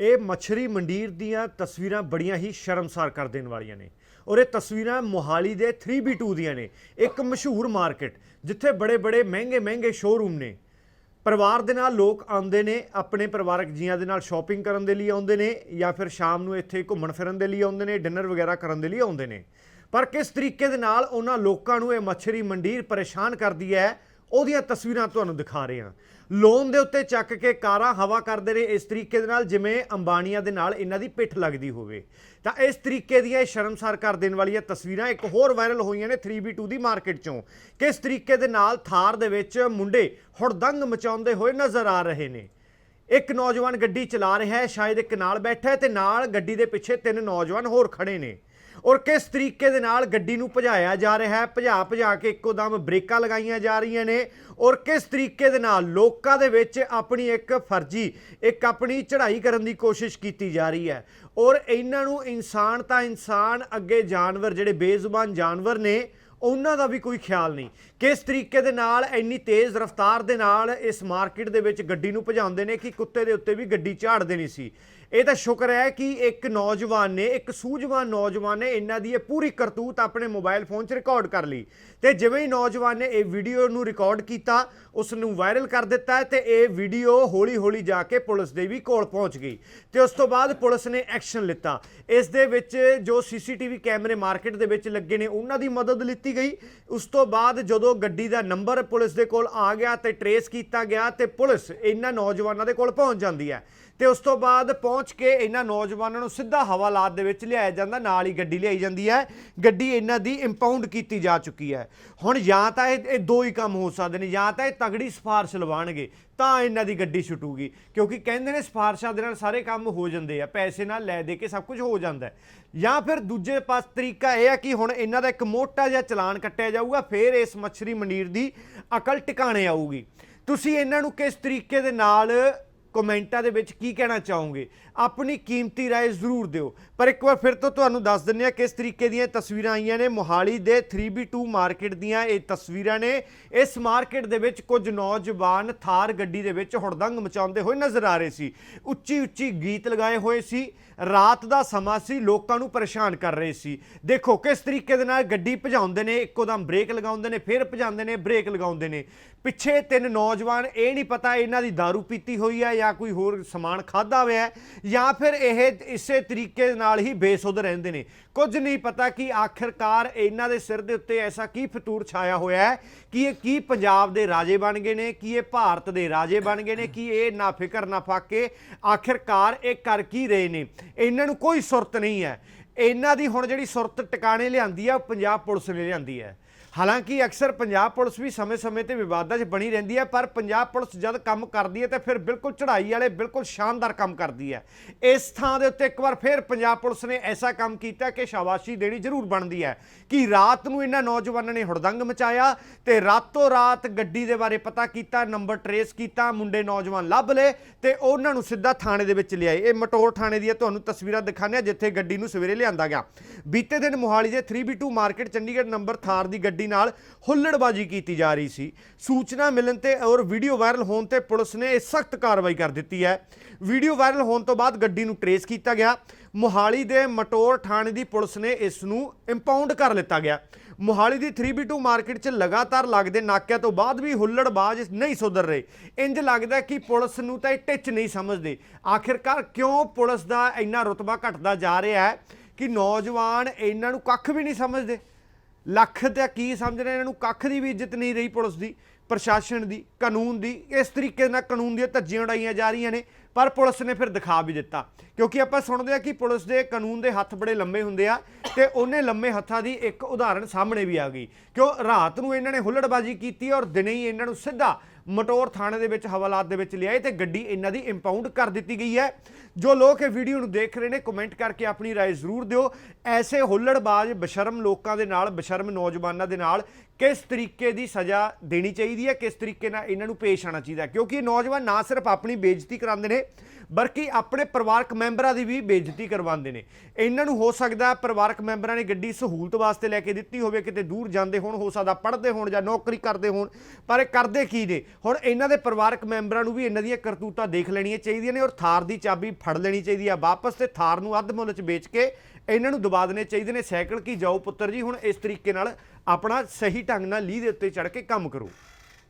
ਇਹ ਮੱਛਰੀ ਮੰਡੀਰ ਦੀਆਂ ਤਸਵੀਰਾਂ ਬੜੀਆਂ ਹੀ ਸ਼ਰਮਸਾਰ ਕਰ ਦੇਣ ਵਾਲੀਆਂ ਨੇ। ਔਰ ਇਹ ਤਸਵੀਰਾਂ ਮੋਹਾਲੀ ਦੇ 3B2 ਦੀਆਂ ਨੇ। ਇੱਕ ਮਸ਼ਹੂਰ ਮਾਰਕੀਟ, ਜਿੱਥੇ ਬੜੇ ਬੜੇ ਮਹਿੰਗੇ ਮਹਿੰਗੇ ਸ਼ੋਰੂਮ ਨੇ। ਪਰਿਵਾਰ ਦੇ ਨਾਲ ਲੋਕ ਆਉਂਦੇ ਨੇ, ਆਪਣੇ ਪਰਿਵਾਰਕ ਜੀਆਂ ਦੇ ਨਾਲ ਸ਼ਾਪਿੰਗ ਕਰਨ ਦੇ ਲਈ ਆਉਂਦੇ ਨੇ, ਜਾਂ ਫਿਰ ਸ਼ਾਮ ਨੂੰ ਇੱਥੇ ਘੁੰਮਣ ਫਿਰਨ ਦੇ ਲਈ ਆਉਂਦੇ ਨੇ ਡਿਨਰ ਵਗੈਰਾ ਕਰਨ ਦੇ ਲਈ ਆਉਂਦੇ ਨੇ। ਪਰ ਕਿਸ ਤਰੀਕੇ ਦੇ ਨਾਲ ਉਹਨਾਂ ਲੋਕਾਂ ਨੂੰ ਇਹ ਮੱਛਰੀ ਮੰਡੀਰ ਪਰੇਸ਼ਾਨ ਕਰਦੀ ਹੈ ਉਹਦੀਆਂ ਤਸਵੀਰਾਂ ਤੁਹਾਨੂੰ ਦਿਖਾ ਰਹੇ ਹਾਂ। ਲੋਨ ਦੇ ਉੱਤੇ ਚੱਕ ਕੇ ਕਾਰਾਂ ਹਵਾ ਕਰਦੇ ਨੇ, ਇਸ ਤਰੀਕੇ ਦੇ ਨਾਲ ਜਿਵੇਂ ਅੰਬਾਨੀਆਂ ਦੇ ਨਾਲ ਇਹਨਾਂ ਦੀ ਪਿੱਠ ਲੱਗਦੀ ਹੋਵੇ। ਤਾਂ ਇਸ ਤਰੀਕੇ ਦੀਆਂ ਇਹ ਸ਼ਰਮਸਾਰ ਕਰ ਦੇਣ ਵਾਲੀਆਂ ਤਸਵੀਰਾਂ ਇੱਕ ਹੋਰ ਵਾਇਰਲ ਹੋਈਆਂ ਨੇ 3B2 ਦੀ ਮਾਰਕੀਟ ਚੋਂ। ਕਿਸ ਤਰੀਕੇ ਦੇ ਨਾਲ ਥਾਰ ਦੇ ਵਿੱਚ ਮੁੰਡੇ ਹੁੜਦੰਗ ਮਚਾਉਂਦੇ ਹੋਏ ਨਜ਼ਰ ਆ ਰਹੇ ਨੇ। ਇੱਕ ਨੌਜਵਾਨ ਗੱਡੀ ਚਲਾ ਰਿਹਾ ਹੈ, ਸ਼ਾਇਦ ਇੱਕ ਨਾਲ ਬੈਠਾ ਹੈ ਤੇ ਨਾਲ ਗੱਡੀ ਦੇ ਪਿੱਛੇ ਤਿੰਨ ਨੌਜਵਾਨ ਹੋਰ ਖੜੇ ਨੇ। ਔਰ ਕਿਸ ਤਰੀਕੇ ਦੇ ਨਾਲ ਗੱਡੀ ਨੂੰ ਭਜਾਇਆ ਜਾ ਰਿਹਾ ਹੈ। ਭਜਾ ਭਜਾ ਕੇ ਇੱਕੋ ਦਮ ਬ੍ਰੇਕਾਂ ਲਗਾਈਆਂ ਜਾ ਰਹੀਆਂ ਨੇ। ਔਰ ਕਿਸ ਤਰੀਕੇ ਦੇ ਨਾਲ ਲੋਕਾਂ ਦੇ ਵਿੱਚ ਆਪਣੀ ਇੱਕ ਫਰਜ਼ੀ, ਇੱਕ ਆਪਣੀ ਚੜ੍ਹਾਈ ਕਰਨ ਦੀ ਕੋਸ਼ਿਸ਼ ਕੀਤੀ ਜਾ ਰਹੀ ਹੈ। ਔਰ ਇਹਨਾਂ ਨੂੰ ਇਨਸਾਨ ਤਾਂ ਇਨਸਾਨ, ਅੱਗੇ ਜਾਨਵਰ ਜਿਹੜੇ ਬੇਜ਼ੁਬਾਨ ਜਾਨਵਰ ਨੇ, ਉਹਨਾਂ ਦਾ ਵੀ ਕੋਈ ਖਿਆਲ ਨਹੀਂ। ਕਿਸ ਤਰੀਕੇ ਦੇ ਨਾਲ ਇੰਨੀ ਤੇਜ਼ ਰਫ਼ਤਾਰ ਦੇ ਨਾਲ ਇਸ ਮਾਰਕੀਟ ਦੇ ਵਿੱਚ ਗੱਡੀ ਨੂੰ ਭਜਾਉਂਦੇ ਨੇ ਕਿ ਕੁੱਤੇ ਦੇ ਉੱਤੇ ਵੀ ਗੱਡੀ ਝਾੜ ਦੇਣੀ ਸੀ। ਇਹ ਤਾਂ ਸ਼ੁਕਰ ਹੈ ਕਿ ਇੱਕ ਨੌਜਵਾਨ ਨੇ, ਇੱਕ ਸੂਝਵਾਨ ਨੌਜਵਾਨ ਨੇ ਇਹਨਾਂ ਦੀ ਇਹ ਪੂਰੀ ਕਰਤੂਤ ਆਪਣੇ ਮੋਬਾਈਲ ਫੋਨ 'ਚ ਰਿਕਾਰਡ ਕਰ ਲਈ। ਤੇ ਜਿਵੇਂ ਹੀ ਨੌਜਵਾਨ ਨੇ ਇਹ ਵੀਡੀਓ ਨੂੰ ਰਿਕਾਰਡ ਕੀਤਾ, ਉਸ ਨੂੰ ਵਾਇਰਲ ਕਰ ਦਿੱਤਾ ਹੈ ਤੇ ਇਹ ਵੀਡੀਓ ਹੌਲੀ-ਹੌਲੀ ਜਾ ਕੇ ਪੁਲਿਸ ਦੇ ਵੀ ਕੋਲ ਪਹੁੰਚ ਗਈ। ਤੇ ਉਸ ਤੋਂ ਬਾਅਦ ਪੁਲਿਸ ਨੇ ਐਕਸ਼ਨ ਲਿੱਤਾ। ਇਸ ਦੇ ਵਿੱਚ ਜੋ ਸੀਸੀਟੀਵੀ ਕੈਮਰੇ ਮਾਰਕੀਟ ਦੇ ਵਿੱਚ ਲੱਗੇ ਨੇ, ਉਹਨਾਂ ਦੀ ਮਦਦ ਲਿੱਤੀ ਗਈ। ਉਸ ਤੋਂ ਬਾਅਦ ਜਦੋਂ ਗੱਡੀ ਦਾ ਨੰਬਰ ਪੁਲਿਸ ਦੇ ਕੋਲ ਆ ਗਿਆ ਤੇ ਟਰੇਸ ਕੀਤਾ ਗਿਆ ਤੇ ਪੁਲਿਸ ਇਹਨਾਂ ਨੌਜਵਾਨਾਂ ਦੇ ਕੋਲ ਪਹੁੰਚ ਜਾਂਦੀ ਹੈ। ਤੇ ਉਸ ਤੋਂ ਬਾਅਦ ਪਹੁੰਚ ਕੇ ਇਹਨਾਂ ਨੌਜਵਾਨਾਂ ਨੂੰ ਸਿੱਧਾ ਹਵਾਲਾਤ ਦੇ ਵਿੱਚ ਲਿਆਇਆ ਜਾਂਦਾ, ਨਾਲ ਹੀ ਗੱਡੀ ਲਿਆਈ ਜਾਂਦੀ ਹੈ। ਗੱਡੀ ਇਹਨਾਂ ਦੀ ਇੰਪਾਊਂਡ ਕੀਤੀ ਜਾ ਚੁੱਕੀ ਹੈ। ਹੁਣ ਜਾਂ ਤਾਂ ਇਹ ਇਹ ਦੋ ਹੀ ਕੰਮ ਹੋ ਸਕਦੇ ਨੇ, ਜਾਂ ਤਾਂ ਇਹ ਤਗੜੀ ਸਿਫਾਰਿਸ਼ ਲਵਾਣਗੇ ਤਾਂ ਇਹਨਾਂ ਦੀ ਗੱਡੀ ਛੁੱਟੂਗੀ। ਕਿਉਂਕਿ ਕਹਿੰਦੇ ਨੇ ਸਿਫਾਰਿਸ਼ਾਂ ਦੇ ਨਾਲ ਸਾਰੇ ਕੰਮ ਹੋ ਜਾਂਦੇ ਆ, ਪੈਸੇ ਨਾਲ ਲੈ ਦੇ ਕੇ ਸਭ ਕੁਝ ਹੋ ਜਾਂਦਾ ਜਾਂ ਫਿਰ ਦੂਜੇ ਪਾਸ ਤਰੀਕਾ ਇਹ ਆ ਕਿ ਹੁਣ ਇਹਨਾਂ ਦਾ ਇੱਕ ਮੋਟਾ ਜਿਹਾ ਚਲਾਨ ਕੱਟਿਆ ਜਾਊਗਾ, ਫਿਰ ਇਸ ਮੱਛਰੀ ਮੰਡੀਰ ਦੀ ਅਕਲ ਟਿਕਾਣੇ ਆਊਗੀ। ਤੁਸੀਂ ਇਹਨਾਂ ਨੂੰ ਕਿਸ ਤਰੀਕੇ ਦੇ ਨਾਲ ਕਮੈਂਟਾਂ ਦੇ ਵਿੱਚ ਕੀ ਕਹਿਣਾ ਚਾਹੋਗੇ ਆਪਣੀ ਕੀਮਤੀ رائے ਜ਼ਰੂਰ ਦਿਓ ਪਰ ਇੱਕ ਵਾਰ ਫਿਰ ਤੋਂ ਤੁਹਾਨੂੰ ਦੱਸ ਦਿੰਨੇ ਆ ਕਿਸ ਤਰੀਕੇ ਦੀਆਂ ਤਸਵੀਰਾਂ ਆਈਆਂ ਨੇ ਮੋਹਾਲੀ ਦੇ 3B2 ਮਾਰਕੀਟ ਦੀਆਂ ਇਹ ਤਸਵੀਰਾਂ ਨੇ ਇਸ ਮਾਰਕੀਟ ਦੇ ਵਿੱਚ ਕੁਝ ਨੌਜਵਾਨ ਥਾਰ ਗੱਡੀ ਦੇ ਵਿੱਚ ਹੁੜਦੰਗ ਮਚਾਉਂਦੇ ਹੋਏ ਨਜ਼ਰ ਆ ਰਹੇ ਸੀ ਉੱਚੀ ਉੱਚੀ ਗੀਤ ਲਗਾਏ ਹੋਏ ਸੀ ਰਾਤ ਦਾ ਸਮਾਂ ਸੀ ਲੋਕਾਂ ਨੂੰ ਪਰੇਸ਼ਾਨ ਕਰ ਰਹੇ ਸੀ ਦੇਖੋ ਕਿਸ ਤਰੀਕੇ ਦੇ ਨਾਲ ਗੱਡੀ ਭਜਾਉਂਦੇ ਨੇ ਇੱਕੋ ਦਮ ਬ੍ਰੇਕ ਲਗਾਉਂਦੇ ਨੇ ਫਿਰ ਭਜਾਉਂਦੇ ਨੇ ਬ੍ਰੇਕ ਲਗਾਉਂਦੇ ਨੇ ਪਿੱਛੇ ਤਿੰਨ ਨੌਜਵਾਨ ਇਹ ਨਹੀਂ ਪਤਾ ਇਹਨਾਂ ਦੀ दारू ਪੀਤੀ ਹੋਈ ਹੈ ਜਾਂ ਕੋਈ ਹੋਰ ਸਮਾਨ ਖਾਦਾ ਹੋਇਆ ਹੈ, ਜਾਂ ਫਿਰ ਇਹ ਇਸੇ ਤਰੀਕੇ ਨਾਲ ਹੀ ਬੇਸੁੱਧ ਰਹਿੰਦੇ ਨੇ। ਕੁਝ ਨਹੀਂ ਪਤਾ ਕਿ ਆਖਿਰਕਾਰ ਇਹਨਾਂ ਦੇ ਸਿਰ ਦੇ ਉੱਤੇ ਐਸਾ ਕੀ ਫਤੂਰ ਛਾਇਆ ਹੋਇਆ ਹੈ, ਕਿ ਇਹ ਕੀ ਪੰਜਾਬ ਦੇ ਰਾਜੇ ਬਣ ਗਏ ਨੇ, ਕਿ ਇਹ ਭਾਰਤ ਦੇ ਰਾਜੇ ਬਣ ਗਏ ਨੇ, ਕਿ ਇਹ ਨਾ ਫਿਕਰ ਨਾ ਫਾਕੇ, ਆਖਿਰਕਾਰ ਇਹ ਕਰ ਕੀ ਰਹੇ ਨੇ? ਇਹਨਾਂ ਨੂੰ ਕੋਈ ਸੁਰਤ ਨਹੀਂ ਹੈ। ਇਹਨਾਂ ਦੀ ਹੁਣ ਜਿਹੜੀ ਸੁਰਤ ਟਿਕਾਣੇ ਲਿਆਂਦੀ ਆ, ਉਹ ਪੰਜਾਬ ਪੁਲਿਸ ਨੇ ਲਿਆਂਦੀ ਹੈ। ਹਾਲਾਂਕਿ ਅਕਸਰ ਪੰਜਾਬ ਪੁਲਿਸ ਵੀ ਸਮੇਂ-ਸਮੇਂ ਤੇ ਵਿਵਾਦਾਂ 'ਚ ਬਣੀ ਰਹਿੰਦੀ ਹੈ, ਪਰ ਪੰਜਾਬ ਪੁਲਿਸ ਜਦ ਕੰਮ ਕਰਦੀ ਹੈ ਤੇ ਫਿਰ ਬਿਲਕੁਲ ਚੜ੍ਹਾਈ ਵਾਲੇ, ਬਿਲਕੁਲ ਸ਼ਾਨਦਾਰ ਕੰਮ ਕਰਦੀ ਹੈ। ਇਸ ਥਾਂ ਦੇ ਉੱਤੇ ਇੱਕ ਵਾਰ ਫਿਰ ਪੰਜਾਬ ਪੁਲਿਸ ਨੇ ਐਸਾ ਕੰਮ ਕੀਤਾ ਕਿ ਸ਼ਾਬਾਸ਼ੀ ਦੇਣੀ ਜ਼ਰੂਰ ਬਣਦੀ ਹੈ ਕਿ ਰਾਤ ਨੂੰ ਇਹਨਾਂ ਨੌਜਵਾਨਾਂ ਨੇ ਹੁੜਦੰਗ ਮਚਾਇਆ ਤੇ ਰਾਤੋਂ ਰਾਤ ਗੱਡੀ ਦੇ ਬਾਰੇ ਪਤਾ ਕੀਤਾ, ਨੰਬਰ ਟਰੇਸ ਕੀਤਾ, ਮੁੰਡੇ ਨੌਜਵਾਨ ਲੱਭ ਲਏ ਤੇ ਉਹਨਾਂ ਨੂੰ ਸਿੱਧਾ ਥਾਣੇ ਦੇ ਵਿੱਚ ਲਿਆਏ। ਇਹ ਮਟੋਰ ਥਾਣੇ ਦੀਆਂ ਤੁਹਾਨੂੰ ਤਸਵੀਰਾਂ ਦਿਖਾਉਂਦੇ ਹਾਂ, ਜਿੱਥੇ ਗੱਡੀ ਨੂੰ ਸਵੇਰੇ ਲਿਆਂਦਾ ਗਿਆ। ਬੀਤੇ ਦਿਨ ਮੋਹਾਲੀ ਦੇ 3B2 market Chandigarh number Thar ਦੀ ਗੱਡੀ ਨਾਲ ਹੁੱਲੜਬਾਜੀ ਕੀਤੀ ਜਾ ਰਹੀ ਸੀ। ਸੂਚਨਾ ਮਿਲਣ ਤੇ ਔਰ ਵੀਡੀਓ ਵਾਇਰਲ ਹੋਣ ਤੇ ਪੁਲਿਸ ਨੇ ਇਹ ਸਖਤ ਕਾਰਵਾਈ ਕਰ ਦਿੱਤੀ ਹੈ। ਵੀਡੀਓ ਵਾਇਰਲ ਹੋਣ ਤੋਂ ਬਾਅਦ ਗੱਡੀ ਨੂੰ ਟਰੇਸ ਕੀਤਾ ਗਿਆ। ਮੋਹਾਲੀ ਦੇ ਮਟੋਰ ਥਾਣੇ ਦੀ ਪੁਲਿਸ ਨੇ ਇਸ ਨੂੰ ਇੰਪਾਊਂਡ ਕਰ ਲਿੱਤਾ ਗਿਆ। ਮੋਹਾਲੀ ਦੀ 3B2 ਮਾਰਕੀਟ 'ਚ ਲਗਾਤਾਰ ਲੱਗਦੇ ਨਾਕਿਆਂ ਤੋਂ ਬਾਅਦ ਵੀ ਹੁੱਲੜਬਾਜ਼ ਨਹੀਂ ਸੁਧਰ ਰਹੇ। ਇੰਜ ਲੱਗਦਾ ਕਿ ਪੁਲਿਸ ਨੂੰ ਤਾਂ ਇਹ ਟਿੱਚ ਨਹੀਂ ਸਮਝਦੇ। ਆਖਿਰਕਾਰ ਕਿਉਂ ਪੁਲਿਸ ਦਾ ਇੰਨਾ ਰੁਤਬਾ ਘਟਦਾ ਜਾ ਰਿਹਾ ਹੈ? ਕਿ ਨੌਜਵਾਨ ਇਹਨਾਂ ਨੂੰ ਕੱਖ ਵੀ ਨਹੀਂ ਸਮਝਦੇ। ਲੱਖ ਤੇ ਕੀ ਸਮਝ ਰਹੇ ਇਹਨਾਂ ਨੂੰ ਕੱਖ ਦੀ ਵੀ ਇੱਜ਼ਤ ਨਹੀਂ ਰਹੀ ਪੁਲਿਸ ਦੀ, ਪ੍ਰਸ਼ਾਸਨ ਦੀ, ਕਾਨੂੰਨ ਦੀ। ਇਸ ਤਰੀਕੇ ਨਾਲ ਕਾਨੂੰਨ ਦੀਆਂ ਧੱਜੀਆਂ ਉਡਾਈਆਂ ਜਾ ਰਹੀਆਂ ਨੇ। ਪਰ ਪੁਲਿਸ ਨੇ ਫਿਰ ਦਿਖਾ ਵੀ ਦਿੱਤਾ ਕਿਉਂਕਿ ਆਪਾਂ ਸੁਣਦੇ ਆ ਕਿ ਪੁਲਿਸ ਦੇ ਕਾਨੂੰਨ ਦੇ ਹੱਥ ਬੜੇ ਲੰਮੇ ਹੁੰਦੇ ਆ ਤੇ ਉਹਨੇ ਲੰਮੇ ਹੱਥਾਂ ਦੀ ਇੱਕ ਉਦਾਹਰਣ ਸਾਹਮਣੇ ਵੀ ਆ ਗਈ ਕਿਉਂ ਰਾਤ ਨੂੰ ਇਹਨਾਂ ਨੇ ਹੁੱਲੜਬਾਜੀ ਕੀਤੀ ਔਰ ਦਿਨੇ ਹੀ ਇਹਨਾਂ ਨੂੰ ਸਿੱਧਾ ਮਟੋਰ ਥਾਣੇ ਦੇ ਵਿੱਚ ਹਵਾਲਾਤ ਦੇ ਵਿੱਚ ਲਿਆਏ ਤੇ ਗੱਡੀ ਇਹਨਾਂ ਦੀ ਇੰਪਾਊਂਡ ਕਰ ਦਿੱਤੀ ਗਈ ਹੈ ਜੋ ਲੋਕ ਇਹ ਵੀਡੀਓ ਨੂੰ ਦੇਖ ਰਹੇ ਨੇ ਕਮੈਂਟ ਕਰਕੇ ਆਪਣੀ رائے ਜ਼ਰੂਰ ਦਿਓ ਐਸੇ ਹੁੱਲੜਬਾਜ਼ ਬਸ਼ਰਮ ਲੋਕਾਂ ਦੇ ਨਾਲ ਬਸ਼ਰਮ ਨੌਜਵਾਨਾਂ ਦੇ ਨਾਲ ਕਿਸ ਤਰੀਕੇ ਦੀ ਸਜ਼ਾ ਦੇਣੀ ਚਾਹੀਦੀ ਹੈ ਕਿਸ ਤਰੀਕੇ ਨਾਲ ਇਹਨਾਂ ਨੂੰ ਪੇਸ਼ ਆਣਾ ਚਾਹੀਦਾ ਹੈ। ਕਿਉਂਕਿ ਇਹ ਨੌਜਵਾਨ ਨਾ ਸਿਰਫ ਆਪਣੀ ਬੇਇੱਜ਼ਤੀ ਕਰਾਉਂਦੇ ਨੇ ਬਲਕਿ ਆਪਣੇ ਪਰਿਵਾਰਕ ਮੈਂਬਰਾਂ ਦੀ ਵੀ ਬੇਇੱਜ਼ਤੀ ਕਰਵਾਉਂਦੇ ਨੇ। ਇਹਨਾਂ ਨੂੰ ਹੋ ਸਕਦਾ ਪਰਿਵਾਰਕ ਮੈਂਬਰਾਂ ਨੇ ਗੱਡੀ ਸਹੂਲਤ ਵਾਸਤੇ ਲੈ ਕੇ ਦਿੱਤੀ ਹੋਵੇ, ਕਿਤੇ ਦੂਰ ਜਾਂਦੇ ਹੋਣ, ਹੋ ਸਕਦਾ ਪੜ੍ਹਦੇ ਹੋਣ ਜਾਂ ਨੌਕਰੀ ਕਰਦੇ ਹੋਣ, ਪਰ ਇਹ ਕਰਦੇ ਕੀ ਨੇ? ਹੁਣ ਇਹਨਾਂ ਦੇ ਪਰਿਵਾਰਕ ਮੈਂਬਰਾਂ ਨੂੰ ਵੀ ਇਹਨਾਂ ਦੀਆਂ ਕਰਤੂਤਾਂ ਦੇਖ ਲੈਣੀਆਂ ਚਾਹੀਦੀਆਂ ਨੇ ਔਰ ਥਾਰ ਦੀ ਚਾਬੀ ਫੜ ਲੈਣੀ ਚਾਹੀਦੀ ਹੈ ਵਾਪਸ ਤੇ ਥਾਰ ਨੂੰ ਅੱਧ ਮੁੱਲ 'ਚ ਵੇਚ ਕੇ ਇਹਨਾਂ ਨੂੰ ਦਬਾ ਦੇਣੇ ਚਾਹੀਦੇ ਨੇ। ਸਾਈਕਲ ਕੀ ਜਾਓ ਪੁੱਤਰ ਜੀ, ਹੁਣ ਇਸ ਤਰੀਕੇ ਨਾਲ ਆਪਣਾ ਸਹੀ ਢੰਗ ਨਾਲ ਲੀਹ ਦੇ ਉੱਤੇ ਚੜ ਕੇ ਕੰਮ ਕਰੋ।